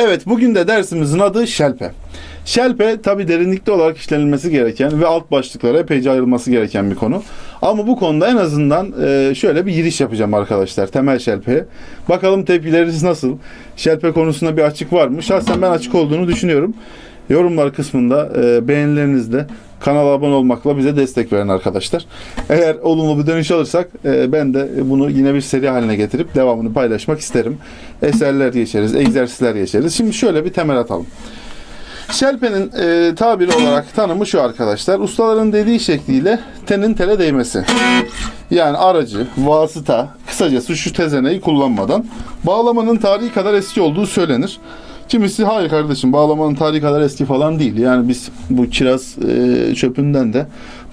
Evet bugün de dersimizin adı şelpe. Şelpe tabi derinlikli olarak işlenilmesi gereken ve alt başlıklara epeyce ayrılması gereken bir konu. Ama bu konuda en azından e, şöyle bir giriş yapacağım arkadaşlar temel şelpeye. Bakalım tepkileriniz nasıl? Şelpe konusunda bir açık var mı? Şahsen ben açık olduğunu düşünüyorum. Yorumlar kısmında e, beğenilerinizle kanala abone olmakla bize destek verin arkadaşlar. Eğer olumlu bir dönüş alırsak e, ben de bunu yine bir seri haline getirip devamını paylaşmak isterim. Eserler geçeriz, egzersizler geçeriz. Şimdi şöyle bir temel atalım. Şelpenin e, tabiri olarak tanımı şu arkadaşlar. Ustaların dediği şekliyle tenin tele değmesi. Yani aracı, vasıta, kısacası şu tezeneyi kullanmadan bağlamanın tarihi kadar eski olduğu söylenir. Kimisi hayır kardeşim bağlamanın tarihi kadar eski falan değil. Yani biz bu kiraz e, çöpünden de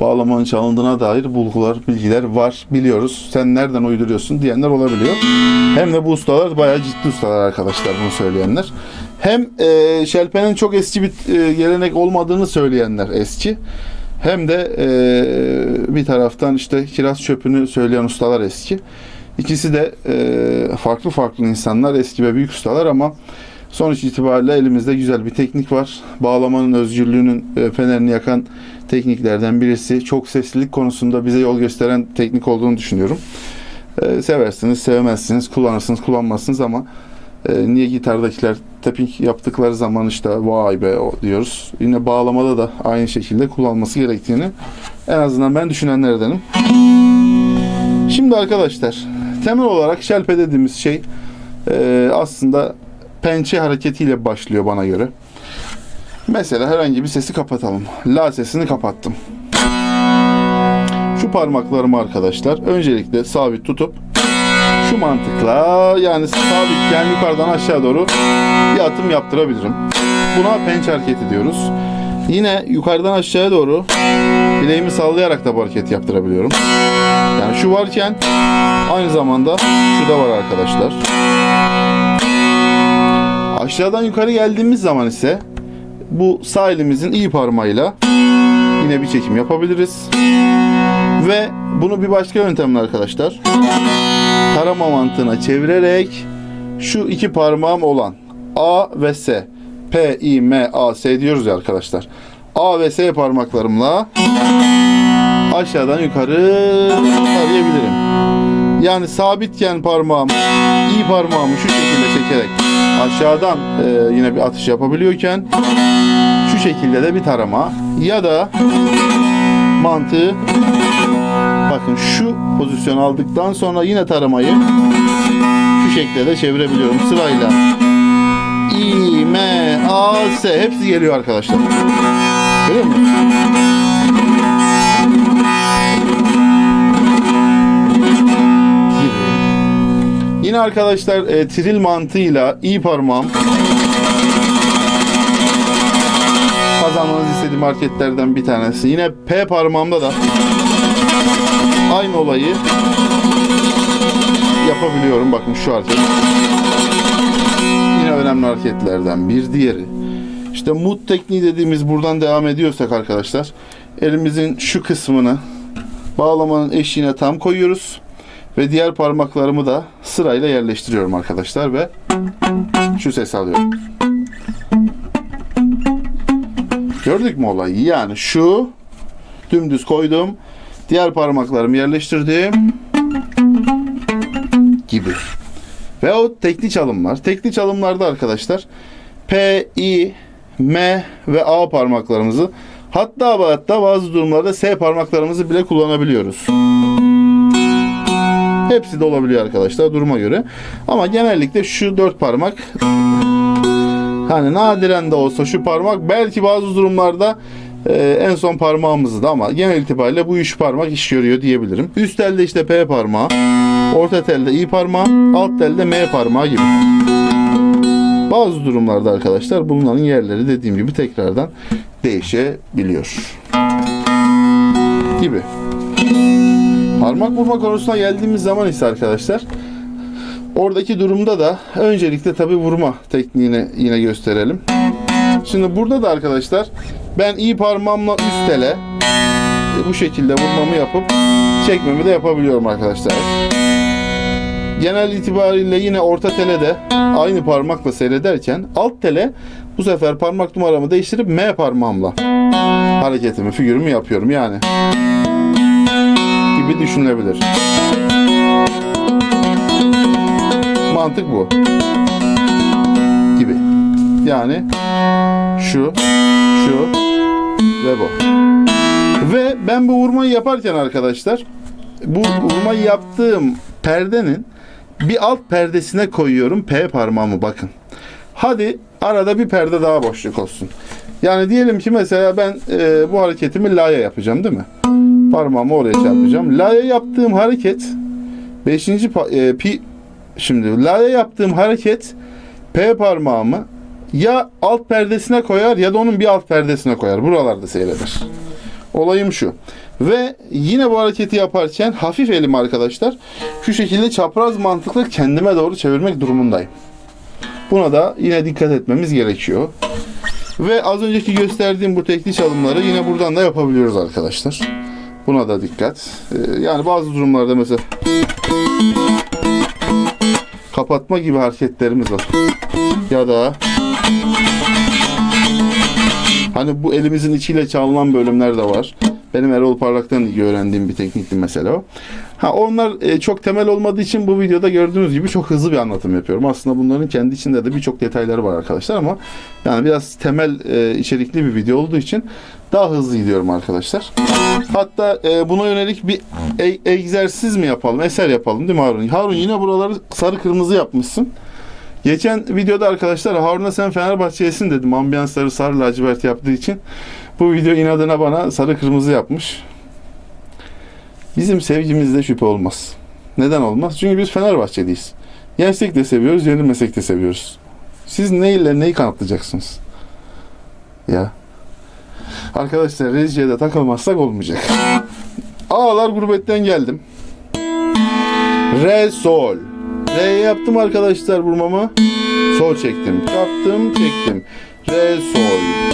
bağlamanın çalındığına dair bulgular, bilgiler var biliyoruz. Sen nereden uyduruyorsun diyenler olabiliyor. Hem de bu ustalar bayağı ciddi ustalar arkadaşlar bunu söyleyenler. Hem e, şelpenin çok eski bir e, gelenek olmadığını söyleyenler eski. Hem de e, bir taraftan işte kiraz çöpünü söyleyen ustalar eski. İkisi de e, farklı farklı insanlar, eski ve büyük ustalar ama sonuç itibariyle elimizde güzel bir teknik var. Bağlamanın özgürlüğünün e, fenerini yakan tekniklerden birisi. Çok seslilik konusunda bize yol gösteren teknik olduğunu düşünüyorum. E, seversiniz, sevmezsiniz, kullanırsınız, kullanmazsınız ama e, niye gitardakiler tapping yaptıkları zaman işte vay be diyoruz. Yine bağlamada da aynı şekilde kullanması gerektiğini en azından ben düşünenlerdenim. Şimdi arkadaşlar temel olarak şelpe dediğimiz şey aslında pençe hareketiyle başlıyor bana göre. Mesela herhangi bir sesi kapatalım. La sesini kapattım. Şu parmaklarımı arkadaşlar öncelikle sabit tutup şu mantıkla yani sabitken yukarıdan aşağı doğru bir atım yaptırabilirim. Buna pençe hareketi diyoruz. Yine yukarıdan aşağıya doğru bileğimi sallayarak da bu hareketi yaptırabiliyorum. Yani şu varken aynı zamanda şu da var arkadaşlar. Aşağıdan yukarı geldiğimiz zaman ise bu sağ elimizin iyi parmağıyla yine bir çekim yapabiliriz. Ve bunu bir başka yöntemle arkadaşlar tarama mantığına çevirerek şu iki parmağım olan A ve S P, I, M, A, S diyoruz ya arkadaşlar. A ve S parmaklarımla aşağıdan yukarı tarayabilirim. Yani sabitken parmağım, iyi parmağımı şu şekilde çekerek aşağıdan e, yine bir atış yapabiliyorken şu şekilde de bir tarama ya da mantığı bakın şu pozisyon aldıktan sonra yine taramayı şu şekilde de çevirebiliyorum sırayla. İ, M, A, S hepsi geliyor arkadaşlar. Görüyor musun? Arkadaşlar e, tril mantığıyla iyi parmağım kazanmanızı istediğim marketlerden bir tanesi. Yine P parmağımda da aynı olayı yapabiliyorum. Bakın şu hareket. Yine önemli hareketlerden bir diğeri. İşte mut tekniği dediğimiz buradan devam ediyorsak arkadaşlar elimizin şu kısmını bağlamanın eşiğine tam koyuyoruz ve diğer parmaklarımı da sırayla yerleştiriyorum arkadaşlar ve şu ses alıyorum. Gördük mü olayı? Yani şu dümdüz koydum. Diğer parmaklarımı yerleştirdim. Gibi. Ve o tekli çalımlar. Tekli çalımlarda arkadaşlar P, I, M ve A parmaklarımızı hatta hatta bazı durumlarda S parmaklarımızı bile kullanabiliyoruz. Hepsi de olabiliyor arkadaşlar duruma göre. Ama genellikle şu dört parmak Hani nadiren de olsa şu parmak belki bazı durumlarda e, en son parmağımızdı ama genel itibariyle bu üç parmak iş görüyor diyebilirim. Üst elde işte P parmağı, orta telde I parmağı, alt telde M parmağı gibi. Bazı durumlarda arkadaşlar bunların yerleri dediğim gibi tekrardan değişebiliyor. Gibi. Parmak vurma konusuna geldiğimiz zaman ise arkadaşlar Oradaki durumda da öncelikle tabi vurma tekniğini yine gösterelim. Şimdi burada da arkadaşlar ben iyi parmağımla üst tele e, bu şekilde vurmamı yapıp çekmemi de yapabiliyorum arkadaşlar. Genel itibariyle yine orta tele de aynı parmakla seyrederken alt tele bu sefer parmak numaramı değiştirip M parmağımla hareketimi, figürümü yapıyorum yani. Gibi düşünülebilir. Mantık bu. Gibi. Yani şu, şu ve bu. Ve ben bu vurmayı yaparken arkadaşlar bu vurmayı yaptığım perdenin bir alt perdesine koyuyorum P parmağımı bakın. Hadi arada bir perde daha boşluk olsun. Yani diyelim ki mesela ben e, bu hareketimi la'ya yapacağım değil mi? Parmağımı oraya çarpacağım. La'ya yaptığım hareket 5. e, pi şimdi la'ya yaptığım hareket P parmağımı ya alt perdesine koyar ya da onun bir alt perdesine koyar. Buralarda seyreder. Olayım şu. Ve yine bu hareketi yaparken hafif elim arkadaşlar şu şekilde çapraz mantıklı kendime doğru çevirmek durumundayım. Buna da yine dikkat etmemiz gerekiyor. Ve az önceki gösterdiğim bu tekli çalımları yine buradan da yapabiliyoruz arkadaşlar. Buna da dikkat. Ee, Yani bazı durumlarda mesela kapatma gibi hareketlerimiz var. Ya da Hani bu elimizin içiyle çalınan bölümler de var. Benim Erol Parlak'tan öğrendiğim bir teknikti mesela o. Ha onlar e, çok temel olmadığı için bu videoda gördüğünüz gibi çok hızlı bir anlatım yapıyorum. Aslında bunların kendi içinde de birçok detayları var arkadaşlar ama yani biraz temel e, içerikli bir video olduğu için daha hızlı gidiyorum arkadaşlar. Hatta e, buna yönelik bir e- egzersiz mi yapalım, eser yapalım değil mi Harun? Harun yine buraları sarı kırmızı yapmışsın. Geçen videoda arkadaşlar Harun'a sen Fenerbahçe'yesin dedim. Ambiyansları sarı lacivert yaptığı için. Bu video inadına bana sarı kırmızı yapmış. Bizim sevgimizde şüphe olmaz. Neden olmaz? Çünkü biz Fenerbahçeliyiz. Yensek de seviyoruz, yenilmesek de seviyoruz. Siz neyle neyi kanıtlayacaksınız? Ya. Arkadaşlar Rezce'ye de takılmazsak olmayacak. Ağlar gurbetten geldim. Re sol. Re yaptım arkadaşlar vurmamı. Sol çektim. Yaptım çektim. Re sol.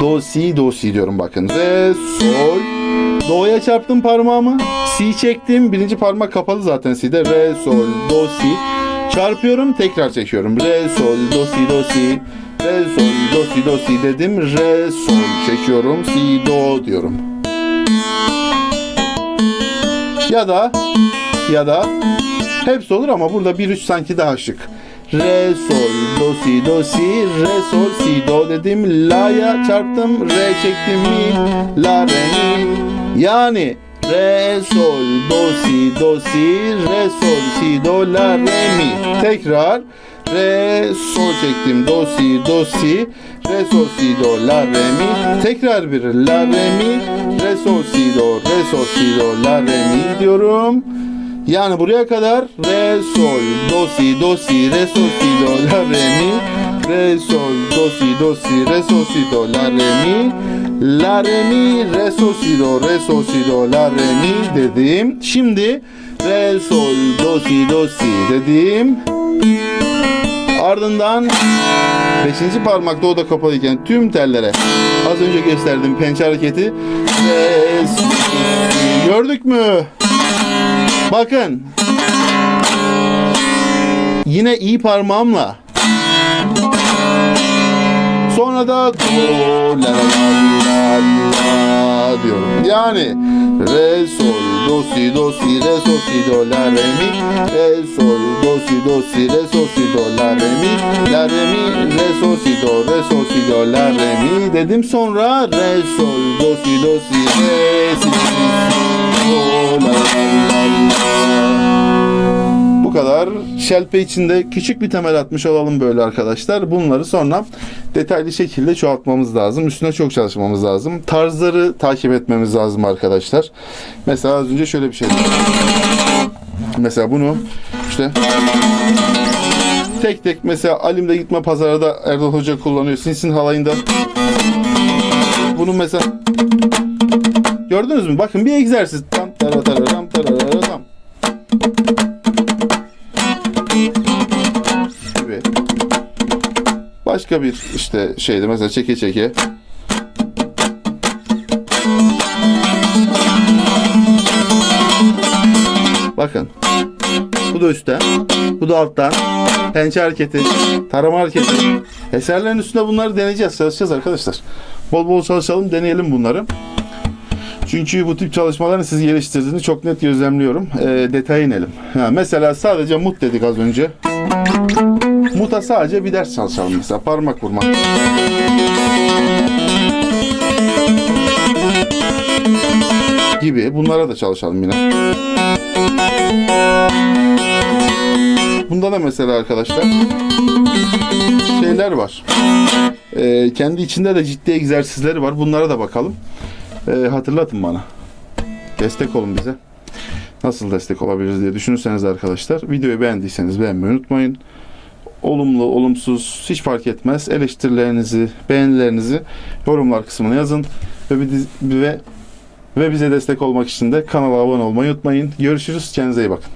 Do si do si diyorum bakın. Re sol. Do'ya çarptım parmağımı. Si çektim. Birinci parmak kapalı zaten si'de. Re sol do si. Çarpıyorum tekrar çekiyorum. Re sol do si do si. Re sol do si do si dedim. Re sol çekiyorum. Si do diyorum. Ya da ya da hepsi olur ama burada bir üç sanki daha şık. Re sol do si do si re sol si do dedim. La'ya çarptım re çektim mi la re mi. Yani re sol do si do si re sol si do la re mi. Tekrar re sol çektim do si do si re sol si do la re mi. Tekrar bir la re mi. Re sol si do re sol si do la re mi diyorum yani buraya kadar re sol do si do si re sol si do la re mi re sol do si do si re sol si do la re mi la re mi re sol si do re sol si do la re mi dedim. Şimdi re sol do si do si dedim. Ardından beşinci parmakta o da kapalıyken tüm tellere az önce gösterdiğim pençe hareketi gördük mü? Bakın. Yine iyi parmağımla. Sonra da do la la la la diyorum. Yani re sol do si do si re sol si do la re mi re sol do si do si re sol si do la re mi la re mi re sol si do re sol si do la re mi dedim sonra re sol do si do si re si si la bu kadar. Şelpe içinde küçük bir temel atmış olalım böyle arkadaşlar. Bunları sonra detaylı şekilde çoğaltmamız lazım. Üstüne çok çalışmamız lazım. Tarzları takip etmemiz lazım arkadaşlar. Mesela az önce şöyle bir şey. Mesela bunu işte tek tek mesela Alim'de gitme pazara da Erdal Hoca kullanıyor. Sinsin halayında. Bunu mesela Gördünüz mü? Bakın bir egzersiz. Tarararam gibi. Başka bir işte şeyde mesela çeke çeke. Bakın. Bu da üstten. Bu da alttan. Pençe hareketi. Tarama hareketi. Eserlerin üstünde bunları deneyeceğiz. Çalışacağız arkadaşlar. Bol bol çalışalım. Deneyelim bunları. Çünkü bu tip çalışmaların sizi geliştirdiğini çok net gözlemliyorum. Ee, detaya inelim. Ha, mesela sadece mut dedik az önce. Muta sadece bir ders çalışalım mesela. Parmak vurma. Gibi. Bunlara da çalışalım yine. Bunda da mesela arkadaşlar şeyler var. Ee, kendi içinde de ciddi egzersizleri var. Bunlara da bakalım. Ee, hatırlatın bana. Destek olun bize. Nasıl destek olabiliriz diye düşünürseniz arkadaşlar. Videoyu beğendiyseniz beğenmeyi unutmayın. Olumlu, olumsuz hiç fark etmez. Eleştirilerinizi, beğenilerinizi yorumlar kısmına yazın. Ve, bir ve, ve bize destek olmak için de kanala abone olmayı unutmayın. Görüşürüz. Kendinize iyi bakın.